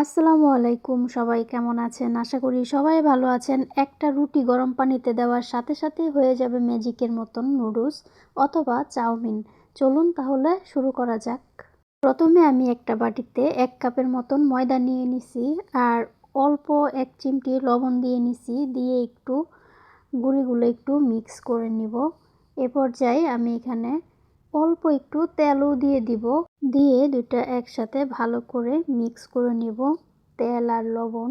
আসসালামু আলাইকুম সবাই, কেমন আছেন? আশা করি সবাই ভালো আছেন। একটা রুটি গরম পানিতে দেওয়ার সাথে সাথেই হয়ে যাবে ম্যাজিকের মতন নুডলস অথবা চাউমিন। চলুন তাহলে শুরু করা যাক। প্রথমে আমি একটা বাটিতে এক কাপের মতন ময়দা নিয়ে নিছি আর অল্প এক চিমটি লবণ দিয়ে নিছি, দিয়ে একটু গুঁড়িগুলো একটু মিক্স করে নিব। এ পর্যায়ে আমি এখানে অল্প একটু তেলও দিয়ে দিব। দিয়ে দুটা একসাথে ভালো করে মিক্স করে নিব। তেল আর লবণ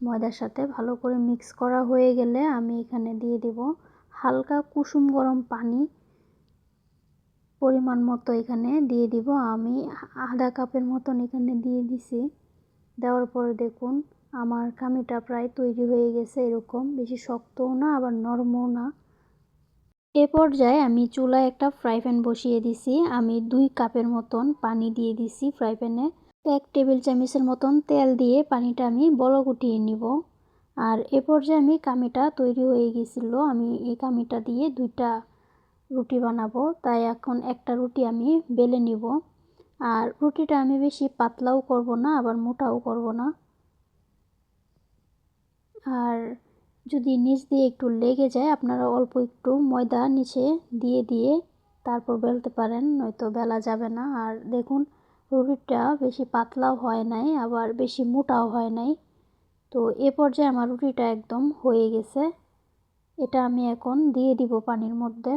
ময়দার সাথে ভালো করে মিক্স করা হয়ে গেলে আমি এখানে দিয়ে দিব হালকা কুসুম গরম পানি। পরিমাণ মতো এখানে দিয়ে দিব। আমি আধা কাপের মতন এখানে দিয়ে দিছি। দেওয়ার পরে দেখুন আমার কামিটা প্রায় তৈরি হয়ে গেছে এরকম। বেশি শক্তও না, আবার নরমও না। এ পর্যায়ে আমি চুলায় একটা ফ্রাই প্যান বসিয়ে দিছি। আমি দুই কাপের মতন পানি দিয়ে দিছি ফ্রাই প্যানে। এক টেবিল চামচের মতন তেল দিয়ে পানিটা আমি বলক উঠিয়ে নিব। আর এ পর্যায়ে আমি কামিটা তৈরি হয়ে গেছিল। আমি এই কামিটা দিয়ে দুইটা রুটি বানাবো। তাই এখন একটা রুটি আমি বেলে নিব। আর রুটিটা আমি বেশি পাতলাও করব না, আবার মোটাও করব না। আর যদি নিচ দিয়ে একটু লেগে যায়, আপনারা অল্প একটু ময়দা নিচে দিয়ে দিয়ে তারপর বেলতে পারেন, নয়তো বেলা যাবে না। আর দেখুন, রুটিটা বেশি পাতলাও হয় নাই, আবার বেশি মোটাও হয় নাই। তো এ পর্যায়ে আমার রুটিটা একদম হয়ে গেছে। এটা আমি এখন দিয়ে দিব পানির মধ্যে।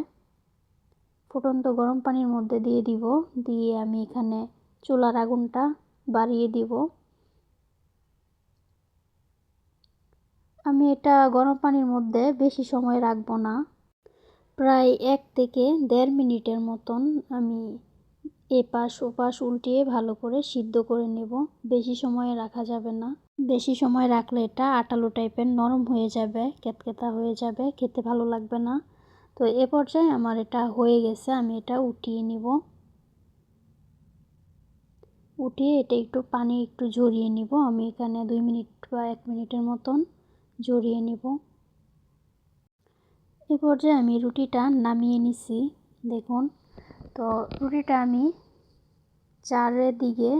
ফুটন্ত গরম পানির মধ্যে দিয়ে দিব। দিয়ে আমি এখানে চুলার আগুনটা বাড়িয়ে দিব। আমি এটা গরম পানির মধ্যে বেশি সময় রাখব না। প্রায় এক থেকে দেড় মিনিটের মতন আমি এপাশ ওপাশ উল্টিয়ে ভালো করে সিদ্ধ করে নেব। বেশি সময় রাখা যাবে না। বেশি সময় রাখলে এটা আটালো টাইপের নরম হয়ে যাবে, কেতকেতা হয়ে যাবে, খেতে ভালো লাগবে না। তো এ পর্যায়ে আমার এটা হয়ে গেছে, আমি এটা উঠিয়ে নিব। উঠিয়ে এটা একটু পানি একটু ঝরিয়ে নিব। আমি এখানে দুই মিনিট বা এক মিনিটের মতন জড়িয়ে নেব। এ পর্যায়ে আমি রুটিটা নামিয়ে নিছি, দেখুন। তো রুটিটা আমি চারের দিকে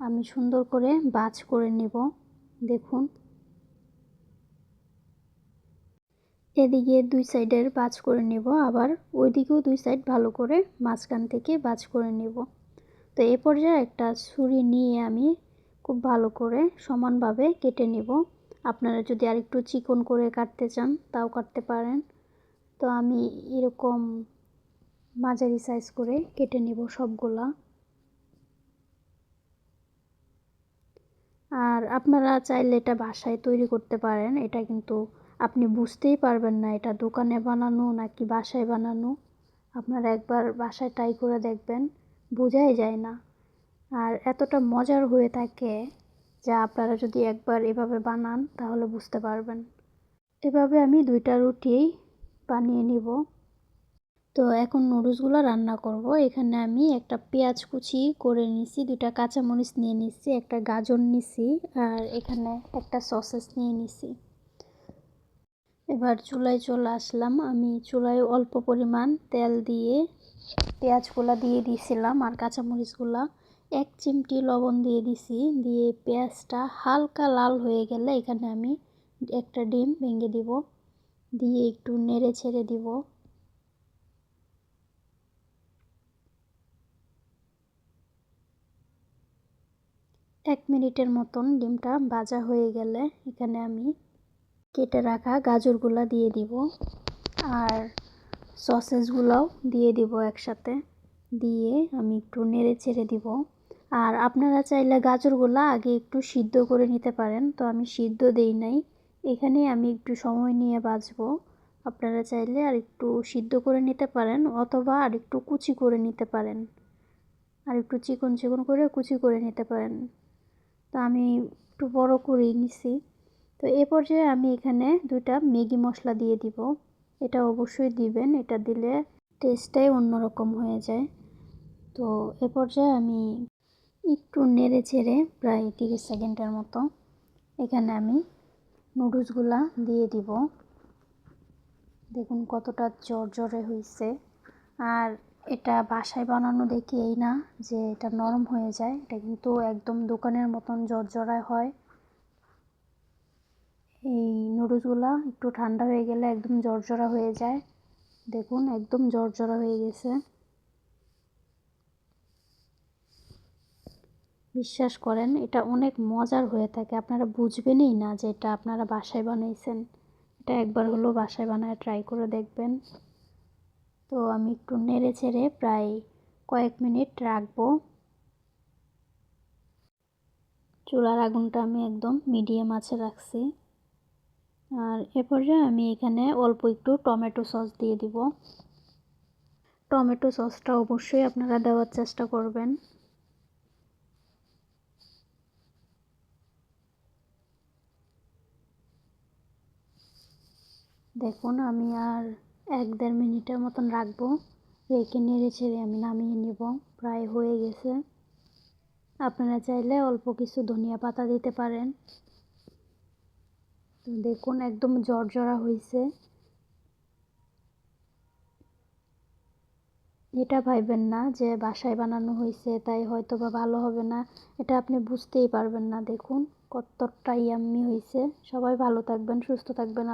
আমি সুন্দর করে বাজ করে নেব, দেখুন। এদিকে দুই সাইডের বাজ করে নেব, আবার ওইদিকেও দুই সাইড ভালো করে মাঝখান থেকে বাজ করে নেব। তো এ পর্যায়ে একটা ছুরি নিয়ে আমি খুব ভালো করে সমানভাবে কেটে নেব। আপনারা যদি আরেকটু চিকন করে কাটতে চান, তাও কাটতে পারেন। তো আমি এরকম মাঝারি সাইজ করে কেটে নেব সবগুলা। আর আপনারা চাইলে এটা বাসায় তৈরি করতে পারেন, এটা কিন্তু আপনি বুঝতেই পারবেন না এটা দোকানে বানানো নাকি বাসায় বানানো। আপনারা একবার বাসায় ট্রাই করে দেখবেন, বোঝাই যায় না। আর এতটা মজার হয়ে থাকে যা আপনারা যদি একবার এভাবে বানান, তাহলে বুঝতে পারবেন। এভাবে আমি দুইটা রুটি বানিয়ে নিব। তো এখন নুডলসগুলো রান্না করব। এখানে আমি একটা পেঁয়াজ কুচি করে নিছি দুটা কাঁচামরিচ নিয়ে নিছি একটা গাজর নিছি আর এখানে একটা সসেস নিয়ে নিছি এবার চুলায় চলে আসলাম। আমি চুলায় অল্প পরিমাণ তেল দিয়ে পেঁয়াজগুলা দিয়ে দিয়েছিলাম আর কাঁচামরিচগুলা। এক চিমটি লবণ দিয়ে দিছি। দিয়ে পেঁয়াজটা হালকা লাল হয়ে গেলে এখানে আমি একটা ডিম ভেঙে দিব। দিয়ে একটু নেড়ে ছেড়ে দিব। এক মিনিটের মতন ডিমটা ভাজা হয়ে গেলে এখানে আমি কেটে রাখা গাজরগুলা দিয়ে দিব। আর সসেসগুলোও দিয়ে দিব একসাথে। দিয়ে আমি একটু নেড়ে ছেড়ে দিব। আর আপনারা চাইলে গাজরগুলো আগে একটু সিদ্ধ করে নিতে পারেন। তো আমি সিদ্ধ দেই নাই। এখানে আমি একটু সময় নিয়ে বাজবো। আপনারা চাইলে আর একটু সিদ্ধ করে নিতে পারেন অথবা আর একটু কুচি করে নিতে পারেন। আর একটু চিকন চিকন করে কুচি করে নিতে পারেন। তো আমি একটু বড় করেই নিছি। তো এ পর্যায়ে আমি এখানে দুইটা ম্যাগি মশলা দিয়ে দিব। এটা অবশ্যই দিবেন। এটা দিলে টেস্টটাই অন্যরকম হয়ে যায়। তো এ পর্যায়ে আমি একটু নেড়ে চেড়ে প্রায় তিরিশ সেকেন্ডের মতো এখানে আমি নুডলসগুলা দিয়ে দিব। দেখুন কতটা জর্জরে হয়েছে আর এটা বাসায় বানানো দেখি এই না যে এটা নরম হয়ে যায়, এটা কিন্তু একদম দোকানের মতন জর্জরায় হয়। এই নুডলসগুলো একটু ঠান্ডা হয়ে গেলে একদম জর্জরা হয়ে যায়। দেখুন একদম জর্জরা হয়ে গেছে। বিশ্বাস করেন, এটা অনেক মজার হয়ে থাকে। আপনারা বুঝবেনই না যে এটা আপনারা বাসায় বানাইছেন। এটা একবার হলো বাসায় বানায় ট্রাই করে দেখবেন। তো আমি একটু নেড়ে ছেড়ে প্রায় কয়েক মিনিট রাখব। চুলার আগুনটা আমি একদম মিডিয়াম আছে রাখছি। আর এ পর্যায়ে আমি এখানে অল্প একটু টমেটো সস দিয়ে দিব। টমেটো সসটা অবশ্যই আপনারা দেওয়ার চেষ্টা করবেন। দেখুন, আমি আর এক দেড় মিনিটের মতন রাখব। রেখে নেড়ে ছেড়ে আমি নামিয়ে নিব। প্রায় হয়ে গেছে। আপনারা চাইলে অল্প কিছু ধনিয়া পাতা দিতে পারেন। দেখুন, একদম জর্জরা হয়েছে এটা ভাইবেন না যে বাসায় বানানো হয়েছে তাই হয়তো বা ভালো হবে না। এটা আপনি বুঝতেই পারবেন না। দেখুন, কতটা ইয়াম্মি হয়েছে সবাই ভালো থাকবেন, সুস্থ থাকবেন।